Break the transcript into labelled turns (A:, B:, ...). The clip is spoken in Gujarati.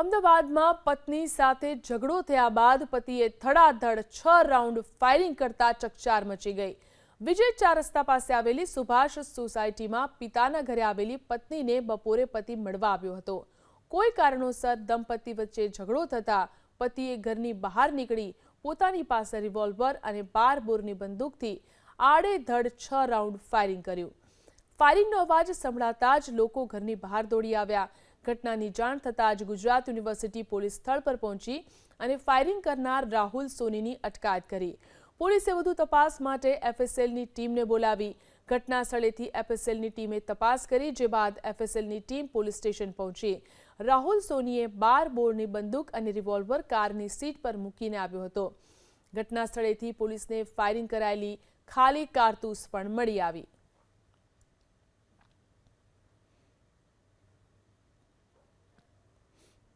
A: અમદાવાદમાં પત્ની સાથે ઝઘડો થયા બાદ પતિએ ધડાધડ છ રાઉન્ડ ફાયરિંગ કરતા ચકચાર મચી ગઈ. વિજય ચાર રસ્તા પાસે આવેલી સુભાષ સોસાયટીમાં પિતાના ઘરે આવેલી પત્નીને બપોરે પતિ મળવા આવ્યો હતો. કોઈ કારણોસર દંપતી વચ્ચે ઝઘડો થતા પતિએ ઘરની બહાર નીકળી, પોતાની પાસે રિવોલ્વર અને બાર બોરની બંદૂકથી આડેધડ છ રાઉન્ડ ફાયરિંગ કર્યું. ફાયરિંગનો અવાજ સંભળાતા જ લોકો ઘરની બહાર દોડી આવ્યા. ઘટનાની જાણ થતાં જ ગુજરાત યુનિવર્સિટી પોલીસ સ્થળ પર પહોંચી અને ફાયરિંગ કરનાર રાહુલ સોનીની અટકાયત કરી. પોલીસે વધુ તપાસ માટે એફએસએલની ટીમને બોલાવી. ઘટના સ્થળેથી એફએસએલની ટીમે તપાસ કરી, જે બાદ એફએસએલની ટીમ પોલીસ સ્ટેશન પહોંચી. રાહુલ સોનીએ બાર બોરની બંદૂક અને રિવોલ્વર કારની સીટ પર મૂકીને આવ્યો હતો. ઘટના સ્થળેથી પોલીસને ફાયરિંગ કરાયેલી ખાલી કારતૂસ પણ મળી આવી.